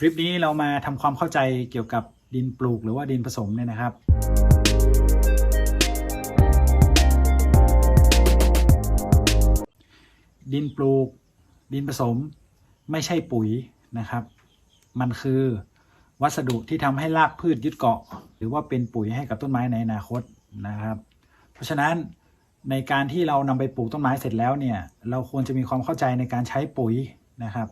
คลิปนี้เรามาทำความเข้าใจเกี่ยวกับดินปลูกหรือว่าดินผสมเนี่ยนะครับ ดินปลูก ดินผสมไม่ใช่ปุ๋ยนะครับ มันคือวัสดุที่ทำให้รากพืชยึดเกาะ หรือว่าเป็นปุ๋ยให้กับต้นไม้ในอนาคตนะครับ เพราะฉะนั้นในการที่เรานำไปปลูกต้นไม้เสร็จแล้วเนี่ย เราควรจะมีความเข้าใจในการใช้ปุ๋ยนะครับ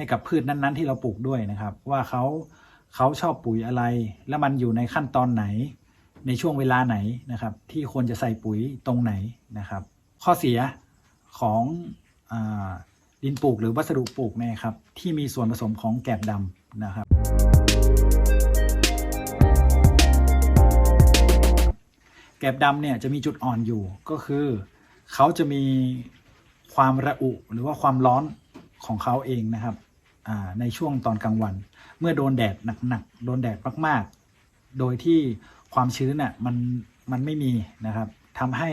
ให้กับพืชนั้นๆ ที่เราปลูกด้วยนะครับ ว่าเขาเขาชอบปุ๋ยอะไร และมันอยู่ในขั้นตอนไหน ในช่วงเวลาไหนนะครับ ที่ควรจะใส่ปุ๋ยตรงไหนนะครับ ข้อเสียของอดินปลูกหรือวัสดุปลูกนี่ยครับ ที่มีส่วนผสมของแกบดำนะครับ แกบดำเนี่ยจะมีจุดอ่อนอยู่ก็คือเขาจะมีความระอุหรือว่าความร้อนของเขาเองนะครับ ในช่วงตอนกลางวัน เมื่อโดนแดดหนักๆโดนแดดมากๆ โดยที่ความชื้นน่ะมันมันไม่มีนะครับทำให้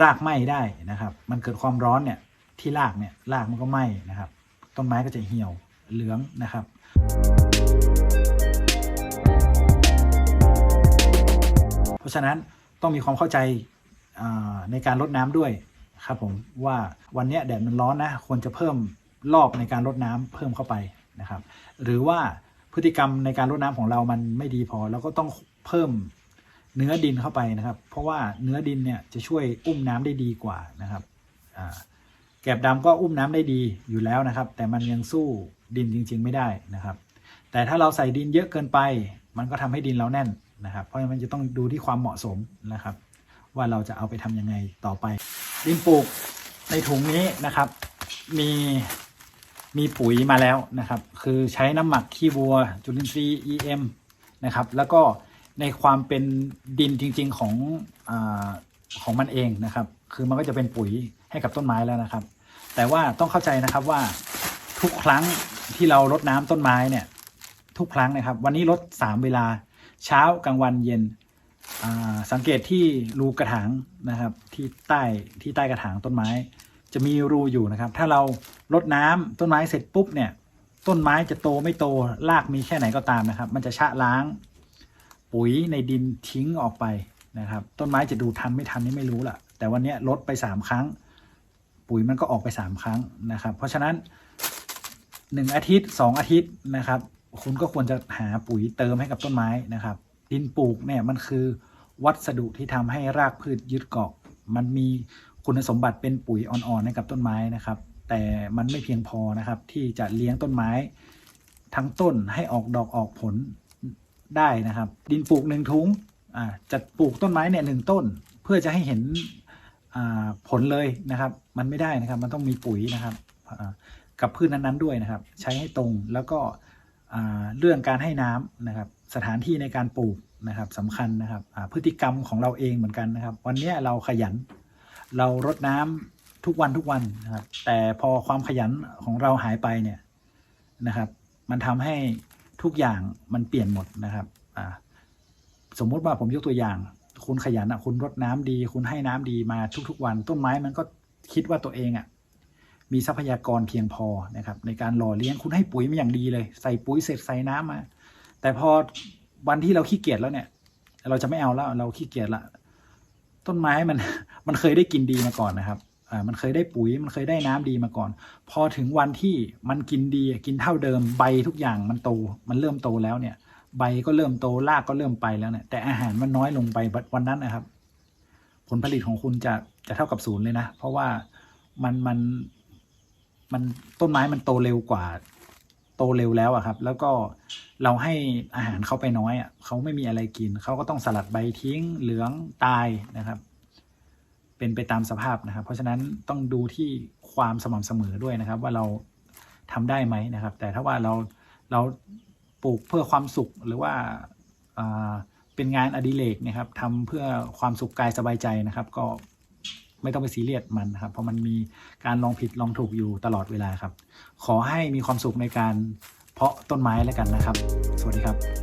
รากไหม้ได้นะครับ มันเกิดความร้อนเนี่ยที่รากเนี่ยรากมันก็ไหม้นะครับ ต้นไม้ก็จะเหี่ยวเหลืองนะครับเพราะฉะนั้นต้องมีความเข้าใจในการรดน้ำด้วยครับผมว่าวันนี้แดดมันร้อนนะควรจะเพิ่ม รอบในการรดน้ำเพิ่มเข้าไปนะครับ หรือว่าพฤติกรรมในการรดน้ำของเรามันไม่ดีพอเราก็ต้องเพิ่มเนื้อดินเข้าไปนะครับ เพราะว่าเนื้อดินเนี่ยจะช่วยอุ้มน้ำได้ดีกว่านะครับแกบดำก็อุ้มน้ำได้ดีอยู่แล้วนะครับ แต่มันยังสู้ดินจริง ๆ ไม่ได้นะครับ แต่ถ้าเราใส่ดินเยอะเกินไป มันก็ทำให้ดินเราแน่นนะครับ เพราะฉะนั้นมันจะต้องดูที่ความเหมาะสมนะครับ ว่าเราจะเอาไปทำยังไงต่อไป ดินปลูกในถุงนี้นะครับ มี มีปุ๋ยมาแล้วนะครับ คือใช้น้ำหมักขี้วัว จุลินทรีย์ EM นะครับ แล้วก็ในความเป็นดินจริง ๆ ของอของมันเองนะครับ คือมันก็จะเป็นปุ๋ยให้กับต้นไม้แล้วนะครับ แต่ว่าต้องเข้าใจนะครับว่าทุกครั้งที่เรารดน้ำต้นไม้เนี่ย ทุกครั้งนะครับ วันนี้ลดสามเวลาเช้ากลางวันเย็นสังเกตที่รูกระถางนะครับ ที่ใต้ที่ใต้กระถางต้นไม้ จะมีรูอยู่นะครับ ถ้าเรารดน้ำต้นไม้เสร็จปุ๊บเนี่ย ต้นไม้จะโตไม่โตรากมีแค่ไหนก็ตามนะครับ มันจะชะล้าง ปุ๋ยในดินทิ้งออกไปนะครับ ต้นไม้จะดูทันไม่ทันนี่ไม่รู้ละแต่วันนี้ลดไปสามครั้ง ปุ๋ยมันก็ออกไปสามครั้งนะครับ เพราะฉะนั้นหนึ่งอาทิตย์สองอาทิตย์นะครับ คุณก็ควรจะหาปุ๋ยเติมให้กับต้นไม้นะครับ ดินปลูกเนี่ยมันคือวัสดุที่ทำให้รากพืชยึดเกาะ มันมี คุณสมบัติเป็นปุ๋ยอ่อนๆให้กับต้นไม้นะครับ แต่มันไม่เพียงพอนะครับ ที่จะเลี้ยงต้นไม้ ทั้งต้นให้ออกดอกออกผลได้นะครับ ดินปลูกหนึ่งถุงอ่าจะปลูกต้นไม้เนี่ยหนึ่งต้น เพื่อจะให้เห็นอ่าผลเลยนะครับ มันไม่ได้นะครับ มันต้องมีปุ๋ยนะครับกับพืชนั้นๆด้วยนะครับ ใช้ให้ตรงแล้วก็อ่าเรื่องการให้น้ำนะครับ สถานที่ในการปลูกนะครับสำคัญนะครับพฤติกรรมของเราเองเหมือนกันนะครับ วันนี้เราขยัน เรารดน้ำทุกวันทุกวันนะครับ แต่พอความขยันของเราหายไปเนี่ยนะครับ มันทำให้ทุกอย่างมันเปลี่ยนหมดนะครับอ่าสมมุติว่าผมยกตัวอย่าง คุณขยันอะคุณรดน้ำดี คุณให้น้ำดีมาทุกๆวัน ต้นไม้มันก็คิดว่าตัวเองอะมีทรัพยากรเพียงพอนะครับ ในการหล่อเลี้ยงคุณให้ปุ๋ยมาอย่างดีเลย ใส่ปุ๋ยเสร็จใส่น้ำมา แต่พอวันที่เราขี้เกียจแล้วเนี่ย เราจะไม่เอาแล้ว เราขี้เกียจละต้นไม้มัน มันเคยได้กินดีมาก่อนนะครับอ่ามันเคยได้ปุ๋ยมันเคยได้น้ำดีมาก่อน พอถึงวันที่มันกินดีกินเท่าเดิมใบทุกอย่างมันโตมันเริ่มโตแล้วเนี่ย ใบก็เริ่มโตรากก็เริ่มไปแล้วเนี่ยแต่อาหารมันน้อยลงไปวันนั้นนะครับ ผลผลิตของคุณจะจะเท่ากับศูนย์เลยนะ เพราะว่ามันมันมันต้นไม้มันโตเร็วกว่าโตเร็วแล้วอะครับ แล้วก็เราให้อาหารเขาไปน้อยอะเขาไม่มีอะไรกินเขาก็ต้องสลัดใบทิ้งเหลืองตายนะครับ เป็นไปตามสภาพนะครับ เพราะฉะนั้นต้องดูที่ความสม่ำเสมอด้วยนะครับ ว่าเราทำได้ไหมนะครับ แต่ถ้าว่าเราเราปลูกเพื่อความสุขหรือว่าอ่าเป็นงานอดิเรกนะครับทำเพื่อความสุขกายสบายใจนะครับ ก็ไม่ต้องไปซีเรียสมันนะครับ เพราะมันมีการลองผิดลองถูกอยู่ตลอดเวลาครับ ขอให้มีความสุขในการเพาะต้นไม้แล้วกันนะครับ สวัสดีครับ